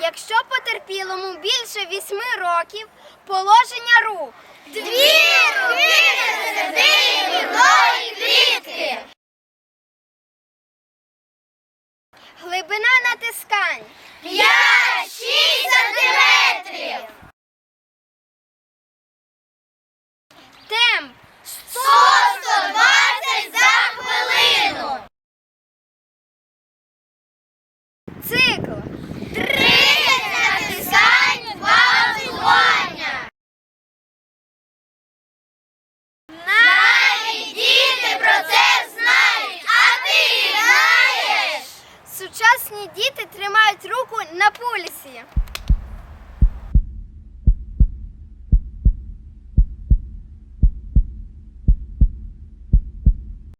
Якщо потерпілому більше вісьми років, положення рук. Дві руки середині грудної клітки. Глибина натискань. 5-6 сантиметрів. Темп 100-120 за хвилину. Цикл Сучасні діти тримають руку на пульсі.